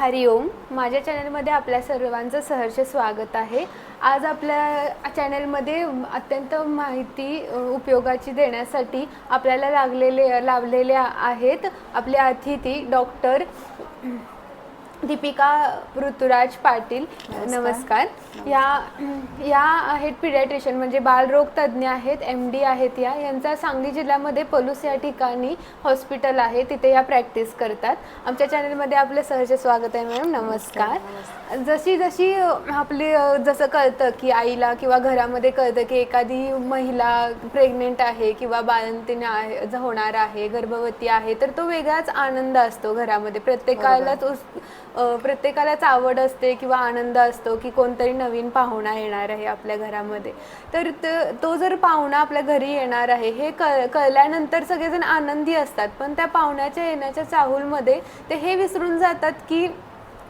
हरिओम माझ्या चॅनलमध्ये आपल्या सर्वांचं सहर्ष स्वागत आहे. आज आपल्या चॅनलमध्ये अत्यंत माहिती उपयोगाची देण्यासाठी आपल्याला लागलेले लावलेले आहेत आपले अतिथी डॉक्टर दीपिका ऋतुराज पाटील नमस्कार. या या आहेत पिडियाट्रिशियन म्हणजे बालरोग तज्ज्ञ आहेत एम डी आहेत या. यांचा सांगली जिल्ह्यामध्ये पलूस या ठिकाणी हॉस्पिटल आहे. तिथे या प्रॅक्टिस करतात. आमच्या चॅनलमध्ये आपलं सहर्ष स्वागत आहे मॅडम नमस्कार. जशी जशी आपली जसं कळतं की आईला किंवा घरामध्ये कळतं की एखादी महिला प्रेग्नेंट आहे किंवा बाळंतीने आहे होणार आहे गर्भवती आहे तर तो वेगळाच आनंद असतो घरामध्ये. प्रत्येकालाच प्रत्येकालाच आवड असते किंवा आनंद असतो की कोणतरी नवीन पाहुणा येणार आहे आपल्या घरामध्ये. तर त- जर पाहुणा आपल्या घरी येणार आहे हे कळ कळल्यानंतर सगळेजण आनंदी असतात. पण त्या पाहुण्याच्या येण्याच्या चाहूलमध्ये ते हे विसरून जातात की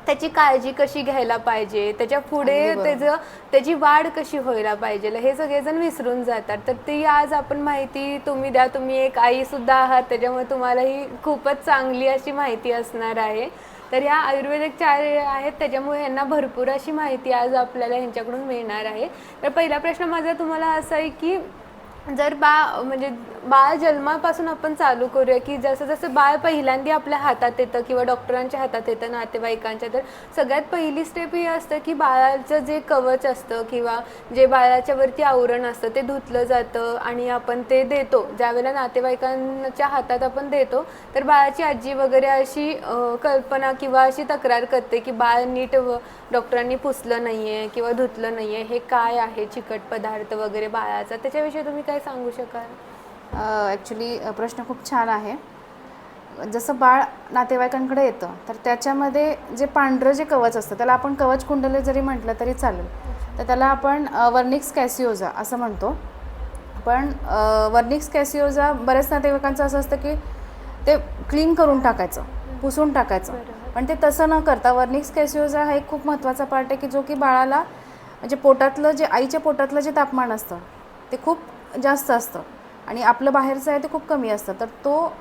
त्याची काळजी कशी घ्यायला पाहिजे त्याच्या पुढे त्याचं त्याची वाढ कशी व्हायला पाहिजे हे सगळेजण विसरून जातात. तर ती आज आपण माहिती तुम्ही द्या तुम्ही एक आई सुद्धा आहात त्याच्यामुळे तुम्हाला ही खूपच चांगली अशी माहिती असणार आहे. तर ह्या आयुर्वेदिक चार आहेत त्याच्यामुळे यांना भरपूर अशी माहिती आज आपल्याला ह्यांच्याकडून मिळणार आहे. तर पहिला प्रश्न माझा तुम्हाला असा आहे की जर बा म्हणजे बाळ जन्मापासून आपण चालू करूया की जसं जसं बाळ पहिल्यांदा आपल्या हातात येतं किंवा डॉक्टरांच्या हातात येतं नातेवाईकांच्या तर सगळ्यात पहिली स्टेप ही असतं की बाळाचं जे कवच असतं किंवा जे बाळाच्या वरती आवरण असतं ते धुतलं जातं आणि आपण ते देतो. ज्यावेळेला नातेवाईकांच्या हातात आपण देतो तर बाळाची आजी वगैरे अशी कल्पना किंवा अशी तक्रार करते की बाळ नीट व- डॉक्टरांनी पुसलं नाही आहे किंवा धुतलं नाही आहे हे काय आहे चिकट पदार्थ वगैरे बाळाचा? त्याच्याविषयी तुम्ही काय सांगू शकाल? ॲक्च्युली प्रश्न खूप छान आहे. जसं बाळ नातेवाईकांकडे येतं तर त्याच्यामध्ये जे पांढरं जे कवच असतं त्याला आपण कवच कुंडले जरी म्हटलं तरी चालेल. तर त्याला आपण वर्निक्स कॅसिओजा असं म्हणतो. पण वर्निक्स कॅसिओजा बऱ्याच नातेवाईकांचं असं असतं की ते क्लीन करून टाकायचं पुसून टाकायचं. पण ते तसं न करता वर्निक्स कॅसिओजा हा एक खूप महत्त्वाचा पार्ट आहे की जो की बाळाला म्हणजे पोटातलं जे आईच्या पोटातलं जे तापमान असतं ते खूप जास्त असतं. आणि आपलं बाहेरचं आहे ते खूप कमी असतं. तर तो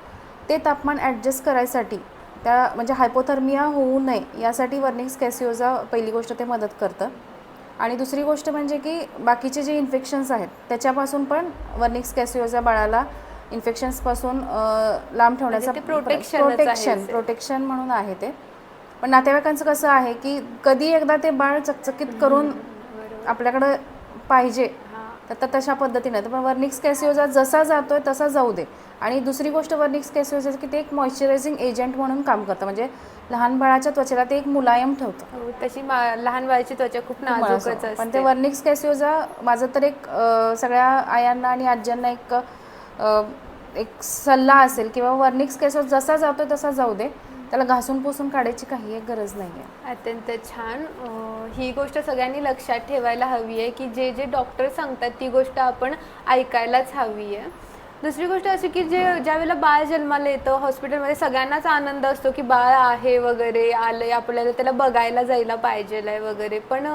ते तापमान ॲडजस्ट करायसाठी त्या म्हणजे हायपोथर्मिया होऊ नये यासाठी वर्निक्स कॅसिओजा पहिली गोष्ट ते मदत करतं. आणि दुसरी गोष्ट म्हणजे की बाकीचे जे इन्फेक्शन्स आहेत त्याच्यापासून पण वर्निक्स कॅसिओजा बाळाला इन्फेक्शन्सपासून लांब ठेवण्याचा प्रोटेक्शन ते. प्रोटेक्शन म्हणून आहे ते. पण नातेवाईकांचं कसं आहे की कधी एकदा ते बाळ चकचकीत करून आपल्याकडं पाहिजे तर तशा पद्धतीने तर पण वर्निक्स कॅसिओजा जसा जातोय तसा जाऊ दे. आणि दुसरी गोष्ट वर्निक्स कॅसिओजा की ते एक मॉइश्चरायझिंग एजंट म्हणून काम करतं. म्हणजे लहान बाळाच्या त्वचेला ते एक मुलायम ठेवतं. हो, तशी मा- लहान बाळाची त्वचा खूप नाजूकच पण ते वर्निक्स कॅसिओजा माझं तर एक सगळ्या आयांना आणि आज्यांना एक एक सल्ला असेल किंवा वर्निक्स कॅसिओ जसा जातोय तसा जाऊ दे. त्याला घासून पुसून काढायची काही एक गरज नाही आहे अत्यंत छान. ही गोष्ट सगळ्यांनी लक्षात ठेवायला हवी आहे की जे जे डॉक्टर सांगतात ती गोष्ट आपण ऐकायलाच हवी आहे. दुसरी गोष्ट अशी की जे ज्यावेळेला बाळ जन्माला येतं हॉस्पिटलमध्ये सगळ्यांनाच आनंद असतो की बाळ आहे वगैरे आलंय आपल्याला त्याला बघायला जायला पाहिजे वगैरे. पण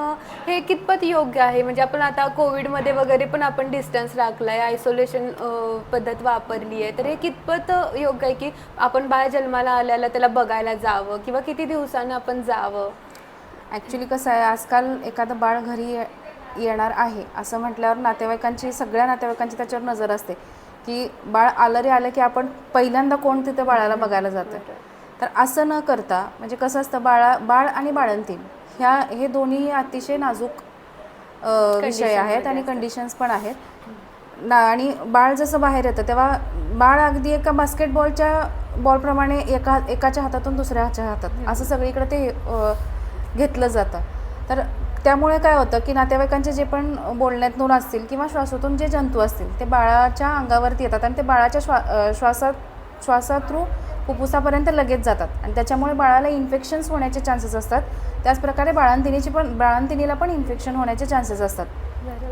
हे कितपत योग्य आहे? म्हणजे आपण आता कोविडमध्ये वगैरे पण आपण डिस्टन्स राखलाय आयसोलेशन पद्धत वापरली आहे. तर हे कितपत योग्य आहे की आपण बाळ जन्माला आल्याला त्याला बघायला जावं किंवा किती दिवसानं आपण जावं? ॲक्च्युली कसं आहे आजकाल एखादं बाळ घरी ये- येणार आहे असं म्हटल्यावर नातेवाईकांची सगळ्या नातेवाईकांची त्याच्यावर नजर असते. की बाळ आलं रे आलं की आपण पहिल्यांदा कोण तिथे बाळाला बघायला जातं तर असं न करता म्हणजे कसं असतं बाळा बाळ आणि बाळंतीण ह्या हे दोन्ही अतिशय नाजूक विषय आहेत आणि कंडिशन्स पण आहेत. ना आणि बाळ जसं बाहेर येतं तेव्हा बाळ अगदी एका बास्केटबॉलच्या बॉलप्रमाणे एका एकाच्या हातातून दुसऱ्याच्या हातात. असं सगळीकडे ते घेतलं जातं. तर त्यामुळे काय होतं की नातेवाईकांचे जे पण बोलण्यातून असतील किंवा श्वासातून जे जंतू असतील ते बाळाच्या अंगावरती येतात आणि ते बाळाच्या श्वा श्वासात श्वासात थ्रू फुफ्फुसापर्यंत लगेच जातात. आणि त्याच्यामुळे बाळाला इन्फेक्शन्स होण्याचे चान्सेस असतात. त्याचप्रकारे बाळंतिणीची पण बाळंतिणीला पण इन्फेक्शन होण्याचे चान्सेस असतात.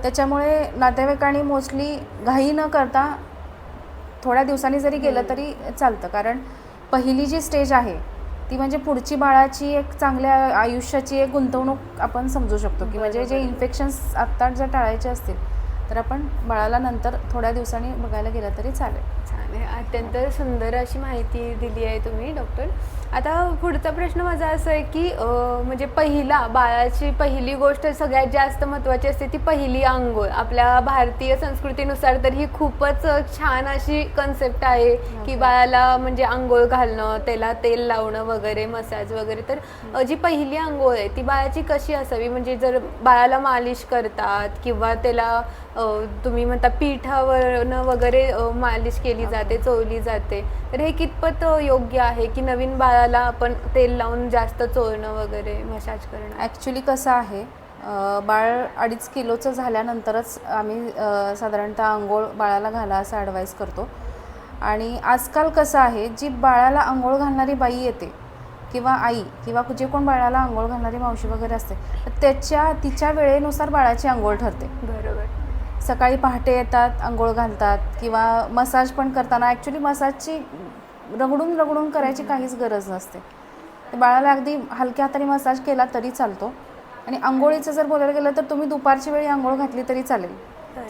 त्याच्यामुळे नातेवाईकांनी मोस्टली घाई न करता थोड्या दिवसांनी जरी गेलं तरी चालतं. कारण पहिली जी स्टेज आहे ती म्हणजे पुढची बाळाची एक चांगल्या आयुष्याची एक गुंतवणूक आपण समजू शकतो. की म्हणजे जे इन्फेक्शन्स आत्ता जर टाळायचे असतील तर आपण बाळाला नंतर थोड्या दिवसांनी बघायला गेलं तरी चालेल. छान अत्यंत सुंदर अशी माहिती दिली आहे तुम्ही डॉक्टर. आता पुढचा प्रश्न माझा असा आहे की म्हणजे पहिला बाळाची पहिली गोष्ट सगळ्यात जास्त महत्त्वाची असते ती पहिली आंघोळ. आपल्या भारतीय संस्कृतीनुसार तर ही खूपच छान अशी कन्सेप्ट आहे की बाळाला म्हणजे आंघोळ घालणं त्याला तेल लावणं वगैरे मसाज वगैरे. तर जी पहिली आंघोळ आहे ती बाळाची कशी असावी? म्हणजे जर बाळाला मालिश करतात किंवा त्याला तुम्ही म्हणता पिठावरनं वगैरे मालिश केली जाते चोळली जाते तर हे कितपत योग्य आहे की नवीन बाळाला आपण तेल लावून जास्त चोळणं वगैरे मसाज करणं. ॲक्च्युली कसं आहे बाळ अडीच किलोचं झाल्यानंतरच आम्ही साधारणतः आंघोळ बाळाला घाला असं ॲडवाईस करतो. आणि आजकाल कसं आहे जी बाळाला आंघोळ घालणारी बाई येते किंवा आई किंवा जे कोण बाळाला आंघोळ घालणारी मावशी वगैरे असते तर त्याच्या तिच्या वेळेनुसार बाळाची आंघोळ ठरते. बरोबर. सकाळी पहाटे येतात आंघोळ घालतात किंवा मसाज पण करताना ॲक्च्युली मसाजची रगडून रगडून करायची काहीच गरज नसते. ते बाळाला अगदी हलक्या हाताने मसाज केला तरी चालतो. आणि आंघोळीचं जर बोलायला गेलं तर तुम्ही दुपारच्या वेळी आंघोळ घातली तरी चालेल.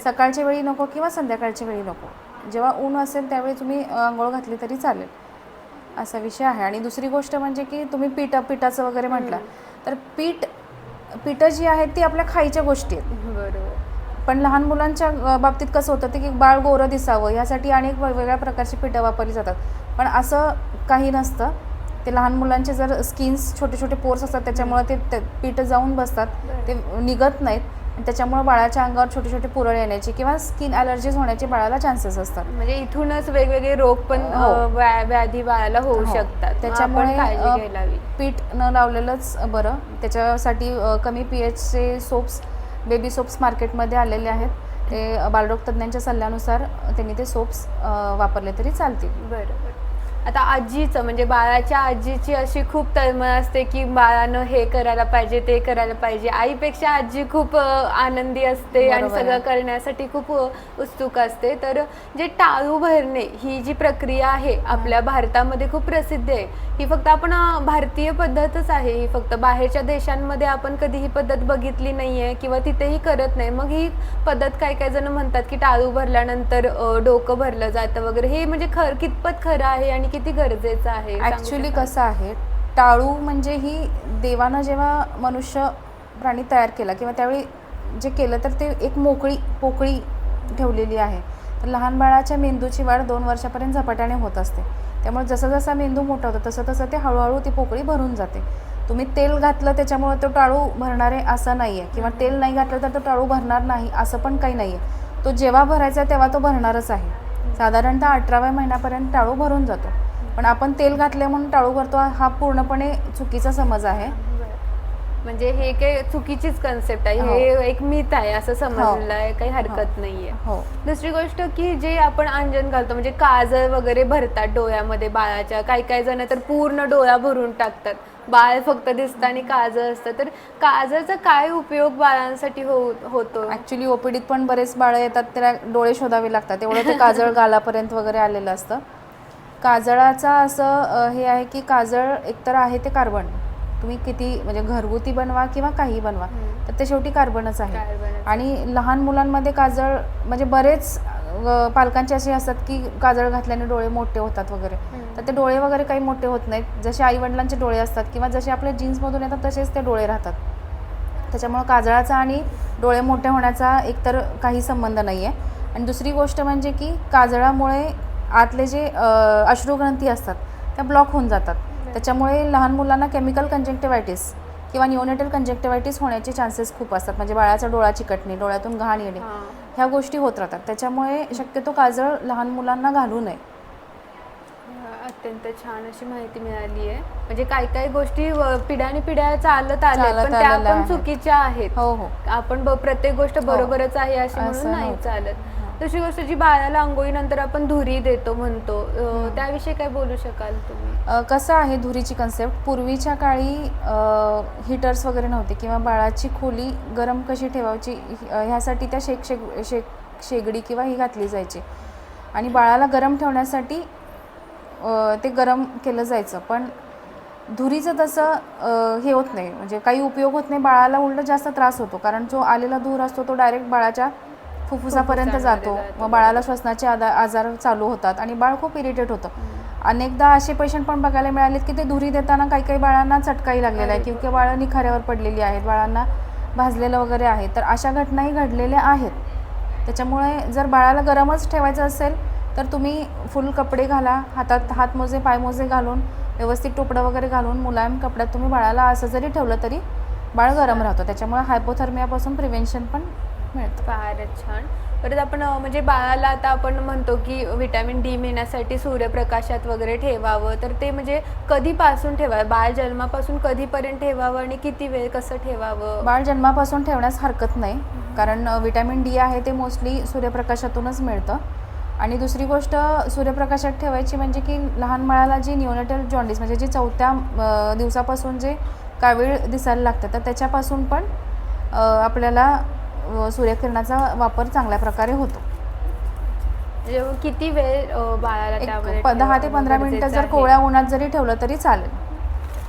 सकाळच्या वेळी नको किंवा संध्याकाळच्या वेळी नको. जेव्हा ऊन असेल त्यावेळी तुम्ही आंघोळ घातली तरी चालेल. असा विषय आहे. आणि दुसरी गोष्ट म्हणजे की तुम्ही पीठ पिठाचं वगैरे म्हटलं तर पीठ पिठं जी आहेत ती आपल्या खायच्या गोष्टी आहेत. बरोबर. पण लहान मुलांच्या बाबतीत कसं होतं ते की बाळ गोरं दिसावं. यासाठी अनेक वेगवेगळ्या प्रकारची पिठं वापरली जातात. पण असं काही नसतं. ते लहान मुलांचे जर स्किन्स छोटे छोटे पोर्स असतात त्याच्यामुळे ते ते पिठं जाऊन बसतात. ते निघत नाहीत. त्याच्यामुळे बाळाच्या अंगावर छोटे छोटे पुरळ येण्याची किंवा स्किन ॲलर्जीज होण्याचे बाळाला चान्सेस असतात. म्हणजे इथूनच वेगवेगळे रोग पण हो. व्याधी बाळाला होऊ हो. शकतात. त्याच्यामुळे पीठ न लावलेलंच बरं. त्याच्यासाठी कमी पी एचचे सोप्स बेबी सोप्स मार्केटमध्ये आलेले आहेत. ते बालरोग तज्ज्ञांच्या सल्ल्यानुसार त्यांनी ते सोप्स वापरले तरी चालतील. बरोबर आता आजीचं म्हणजे बाळाच्या आजीची अशी खूप तळमळ असते की बाळानं हे करायला पाहिजे ते करायला पाहिजे. आईपेक्षा आजी खूप आनंदी असते आणि आहे. सगळं करण्यासाठी खूप उत्सुक असते. तर जे टाळू भरणे ही जी प्रक्रिया आहे आपल्या भारतामध्ये खूप प्रसिद्ध आहे. ही फक्त आपण भारतीय पद्धतच आहे. ही फक्त बाहेरच्या देशांमध्ये आपण कधी ही पद्धत बघितली नाहीये किंवा तिथेही करत नाही. मग ही पद्धत काय काय जण म्हणतात की टाळू भरल्यानंतर डोकं भरलं जातं वगैरे. हे म्हणजे खर कितपत खरं आहे आणि किती गरजेचं आहे? ॲक्च्युली? कसं आहे टाळू म्हणजे ही देवानं जेव्हा मनुष्य प्राणी तयार केला किंवा त्यावेळी जे केलं तर ते एक मोकळी पोकळी ठेवलेली आहे. तर लहान बाळाच्या मेंदूची वाढ दोन वर्षापर्यंत झपाट्याने होत असते. त्यामुळे जसं जसा मेंदू मोठा होतो तसं तसं ते हळूहळू ती पोकळी भरून जाते. तुम्ही तेल घातलं त्याच्यामुळे तो टाळू भरणार असं नाही आहे किंवा तेल नाही घातलं तर तो टाळू भरणार नाही असं पण काही नाही आहे तो जेव्हा भरायचा तेव्हा तो भरणारच आहे. साधारणतः अठराव्या महिन्यापर्यंत टाळू भरून जातो. पण आपण तेल घातले म्हणून टाळू भरतो हा पूर्णपणे चुकीचा समज आहे. म्हणजे हे काही चुकीचीच कन्सेप्ट आहे. हो. हे एक मिथ आहे असं समजलं आहे काही हरकत नाहीये. हो. दुसरी गोष्ट की जे आपण अंजन घालतो म्हणजे काजळ वगैरे भरतात डोळ्यामध्ये बाळाच्या. काही काही जण तर पूर्ण डोळा भरून टाकतात. बाळ फक्त दिसतं आणि काजळ असतं. तर काजळचा काय उपयोग बाळांसाठी हो होतो? ॲक्च्युली ओपीडीत पण बरेच बाळं येतात त्याला डोळे शोधावे लागतात. एवढं ते काजळ गालापर्यंत वगैरे आलेलं असतं. काजळाचा असं हे आहे की काजळ एकतर आहे ते कार्बन. तुम्ही किती म्हणजे घरगुती बनवा किंवा काही बनवा. तर ते शेवटी कार्बनच आहे. आणि लहान मुलांमध्ये काजळ म्हणजे बरेच पालकांचे असे असतात की काजळ घातल्याने डोळे मोठे होतात वगैरे. तर ते डोळे वगैरे काही मोठे होत नाहीत जसे आईवडिलांचे डोळे असतात किंवा जसे आपल्या जीन्समधून येतात तसेच ते डोळे राहतात त्याच्यामुळं काजळाचा आणि डोळे मोठे होण्याचा एकतर काही संबंध नाही आहे आणि दुसरी गोष्ट म्हणजे की काजळामुळे आतले जे अश्रुग्रंथी असतात त्या ब्लॉक होऊन जातात त्याच्यामुळे लहान मुलांना केमिकल कंजक्टिव्हायटिस किंवा न्यूनेटल कंजक्टिव्हायटिस होण्याचे चान्सेस खूप असतात. म्हणजे बाळाचा डोळा चिकटणे डोळ्यातून घाण येणे हां. ह्या गोष्टी होत राहतात. त्याच्यामुळे शक्यतो काजळ लहान मुलांना घालू नये. अत्यंत छान अशी माहिती मिळाली आहे. म्हणजे काही काही गोष्टी पिढ्याने पिढ्या चालत आल्या पण त्या पण. चुकीच्या आहेत. हो हो. आपण प्रत्येक गोष्ट बरोबरच आहे अशी म्हणून नाही. चालत. तशी गोष्ट जी बाळाला अंघोळीनंतर आपण धुरी देतो म्हणतो त्याविषयी काय बोलू शकाल तुम्ही? कसं आहे धुरीची कन्सेप्ट पूर्वीच्या काळी हीटर्स वगैरे नव्हते किंवा बाळाची खोली गरम कशी ठेवायची ह्यासाठी त्या शेक शेग शेक शेगडी किंवा ही घातली जायची. आणि बाळाला गरम ठेवण्यासाठी ते गरम केलं जायचं. पण धुरीचं तसं हे होत नाही. म्हणजे काही उपयोग होत नाही. बाळाला उलट जास्त त्रास होतो. कारण जो आलेला धूर असतो तो डायरेक्ट बाळाच्या फुफ्फुसापर्यंत जातो, मग बाळाला श्वसनाचे आदा आजार चालू होतात आणि बाळ खूप इरिटेट होतं. अनेकदा असे पेशंट पण बघायला मिळालेत की ते धुरी देताना काही काही बाळांना चटकाही लागलेला आहे किंवा बाळं निखाऱ्यावर पडलेली आहेत बाळांना भाजलेलं वगैरे आहे. तर अशा घटनाही घडलेल्या आहेत. त्याच्यामुळे जर बाळाला गरमच ठेवायचं असेल तर तुम्ही फुल कपडे घाला हातात हातमोजे पायमोजे घालून व्यवस्थित टोपडं वगैरे घालून मुलायम कपड्यात तुम्ही बाळाला असं जरी ठेवलं तरी बाळ गरम राहतं. त्याच्यामुळे हायपोथर्मियापासून प्रिव्हेन्शन पण मिळतं फारच छान. परत आपण म्हणजे बाळाला आता आपण म्हणतो की व्हिटॅमिन डी मिळण्यासाठी सूर्यप्रकाशात वगैरे ठेवावं. तर ते म्हणजे कधीपासून ठेवावं? बाळ जन्मापासून कधीपर्यंत ठेवावं आणि किती वेळ कसं ठेवावं? बाळ जन्मापासून ठेवण्यास हरकत नाही. कारण विटॅमिन डी आहे ते मोस्टली सूर्यप्रकाशातूनच मिळतं. आणि दुसरी गोष्ट सूर्यप्रकाशात ठेवायची म्हणजे की लहान बाळाला जी न्यूनेटल जॉन्डिस म्हणजे जी चौथ्या दिवसापासून जे कावीळ दिसायला लागतं तर त्याच्यापासून पण आपल्याला सूर्यकिरणाचा वापर चांगल्या प्रकारे होतो. म्हणजे किती वेळ बाळाला दहा ते पंधरा मिनटं जर? कोवळ्या उन्हात जरी ठेवलं तरी चालेल.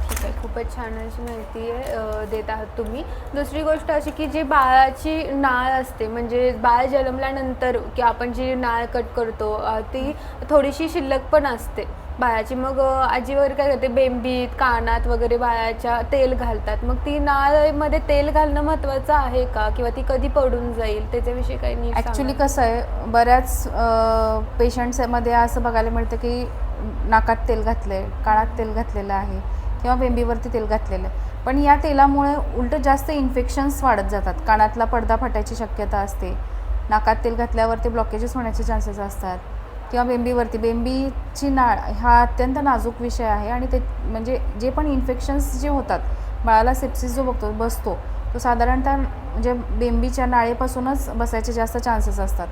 ठीक आहे खूपच छान अशी माहिती आहे देत आहात तुम्ही. दुसरी गोष्ट अशी की जी बाळाची नाळ असते म्हणजे बाळ जन्मल्यानंतर की आपण जी नाळ कट करतो ती थोडीशी शिल्लक पण असते. बाळाची. मग आजी वगैरे काय करते? बेंबीत कानात वगैरे बाळाच्या तेल घालतात. मग ती नाळमध्ये तेल घालणं महत्त्वाचं आहे का? किंवा ती कधी पडून जाईल? त्याच्याविषयी काही नाही ॲक्च्युली कसं आहे बऱ्याच पेशंट्समध्ये असं बघायला मिळतं की नाकात तेल घातलं आहे काळात तेल घातलेलं आहे किंवा बेंबीवरती तेल घातलेलं आहे. पण या तेलामुळे उलट जास्त इन्फेक्शन्स वाढत जातात. कानातला पडदा फाटायची शक्यता असते. नाकात तेल घातल्यावरती ब्लॉकेजेस होण्याचे चान्सेस असतात. किंवा बेंबीवरती बेंबीची नाळ हा अत्यंत नाजूक विषय आहे आणि ते म्हणजे जे पण इन्फेक्शन्स जे होतात बाळाला सेप्सिस जो बघतो बसतो तो साधारणतः म्हणजे बेंबीच्या नाळेपासूनच बसायचे जास्त चान्सेस असतात.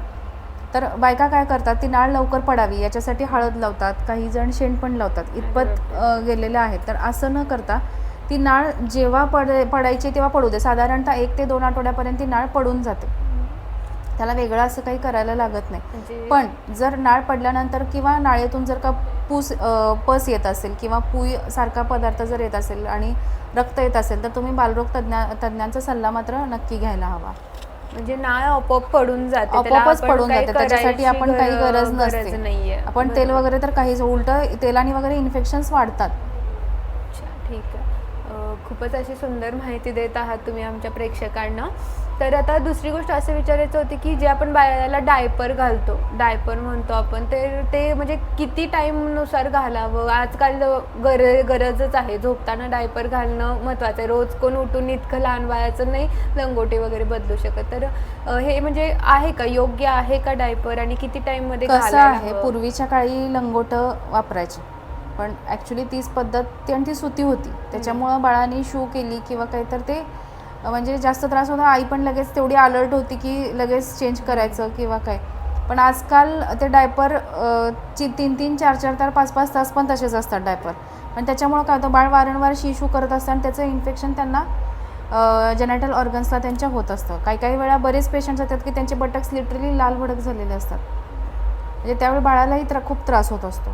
तर बायका काय करतात ती नाळ लवकर पडावी याच्यासाठी हळद लावतात काही जण शेण पण लावतात इतपत गेलेलं गेलेले आहेत तर असं न करता ती नाळ जेव्हा पड पडायची तेव्हा पडू दे. साधारणतः एक ते दोन आठवड्यापर्यंत ती नाळ पडून जाते. त्याला वेगळं असं काही करायला लागत नाही. म्हणजे पण जर नाळ पडल्यानंतर किंवा नाळेतून जर का पूस पस येत असेल किंवा पुई सारखा पदार्थ जर येत असेल आणि रक्त येत असेल तर तुम्ही बालरोग तज्ञा तज्ज्ञांचा सल्ला मात्र नक्की घ्यायला हवा. म्हणजे नाळ आपोआप पडून जाते. आपोआपच पडून जाते. त्याच्यासाठी आपण काही गर- गरज नसते. आपण तेल. वगैरे तर काहीच उलट तेलाने वगैरे इन्फेक्शन्स वाढतात. ठीक आहे. खूपच अशी सुंदर माहिती देत आहात तुम्ही आमच्या प्रेक्षकांना. तर आता दुसरी गोष्ट असं विचारायचं होती की जे आपण बाळाला डायपर घालतो डायपर म्हणतो आपण ते ते म्हणजे किती टाईमनुसार घालावं? आजकाल गर गरजच आहे. झोपताना डायपर घालणं महत्त्वाचं आहे. रोज कोण उठून इतकं लहान बाळाचं नाही लंगोटी वगैरे बदलू शकत. तर हे म्हणजे आहे का? योग्य आहे का डायपर? आणि किती टाईममध्ये कसं आहे? पूर्वीच्या काळी लंगोटं वापरायचे. पण ॲक्च्युली तीच पद्धत ती आणि ती सुती होती. त्याच्यामुळं बाळाने शू केली किंवा काही तर ते म्हणजे जास्त त्रास होता आई पण लगेच तेवढी अलर्ट होती की लगेच चेंज करायचं किंवा काय. पण आजकाल ते डायपर ची तीन तीन चार चार तास पाच पाच तास पण तसेच असतात डायपर पण त्याच्यामुळं काय होतं बाळ वारंवार शिशू करत असतं आणि त्याचं इन्फेक्शन त्यांना जेनेटल ऑर्गन्सला त्यांच्या होत असतं. काही काही वेळा बरेच पेशंट्स येतात की त्यांचे बटक्स लिटरली लाल भडक झालेले असतात. म्हणजे त्यावेळी बाळालाही त्रा खूप त्रास होत असतो.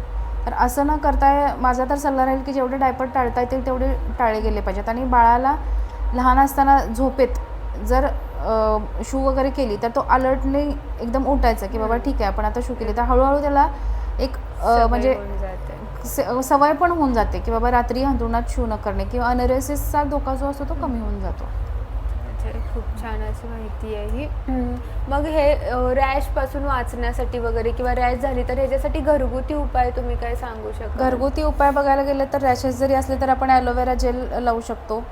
तर असं न करता माझा तर सल्ला राहील की जेवढे डायपर टाळता येतील तेवढे टाळले गेले पाहिजेत. आणि बाळाला लहान असताना झोपेत जर शू वगैरे केली तर तो अलर्टली एकदम उठायचं की बाबा ठीक आहे आपण आता शू केली. तर हळूहळू त्याला एक म्हणजे सवय पण होऊन जाते की बाबा रात्री अंथरुणात शू न करणे किंवा अनरेसिसचा धोका जो असतो तो कमी होऊन जातो. अच्छा, खूप छान अशी माहिती आहे ही. मग हे रॅशपासून वाचण्यासाठी वगैरे किंवा रॅश झाली तर ह्याच्यासाठी घरगुती उपाय तुम्ही काय सांगू शकता घरगुती उपाय बघायला गेले तर रॅशेस जरी असले तर आपण ॲलोवेरा जेल लावू शकतो.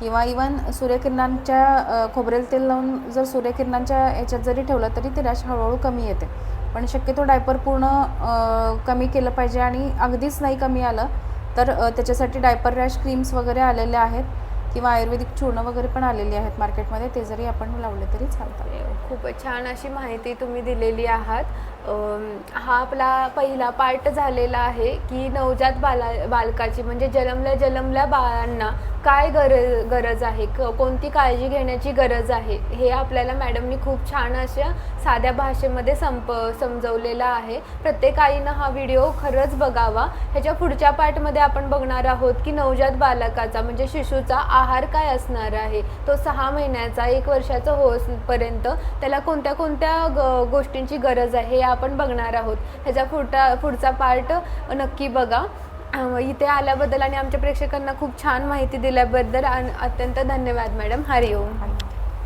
किंवा इवन सूर्यकिरणांच्या खोबरेल तेल लावून जर सूर्यकिरणांच्या याच्यात जरी ठेवलं तरी ती रॅश हळूहळू कमी येते. पण शक्यतो डायपर पूर्ण कमी केलं पाहिजे आणि अगदीच नाही कमी आलं तर त्याच्यासाठी डायपर रॅश क्रीम्स वगैरे आलेले आहेत किंवा आयुर्वेदिक चूर्ण वगैरे पण आलेली आहेत मार्केटमध्ये ते जरी आपण लावले तरी चालतात. खूपच छान अशी माहिती तुम्ही दिलेली आहात. हा आपला पहिला पार्ट झालेला आहे की नवजात बाला बालकाची म्हणजे जन्मल्या जन्मल्या बाळांना काय गरज गरज आहे? क- कोणती काळजी घेण्याची गरज आहे? हे आपल्याला मॅडमनी खूप छान अशा साध्या भाषेमध्ये संप समजवलेलं आहे. प्रत्येक आईनं हा व्हिडिओ खरंच बघावा. ह्याच्या पुढच्या पार्टमध्ये आपण बघणार आहोत की नवजात बालकाचा म्हणजे शिशूचा आहार काय असणार आहे? तो सहा महिन्याचा एक वर्षाचा होईपर्यंत त्याला कोणत्या कोणत्या ग गोष्टींची गरज आहे? या आपण बघणार आहोत. ह्याचा पुढचा पुढचा पार्ट नक्की बघा. इथे आल्याबद्दल आणि आमच्या प्रेक्षकांना खूप छान माहिती दिल्याबद्दल अत्यंत धन्यवाद मॅडम. हरिओम.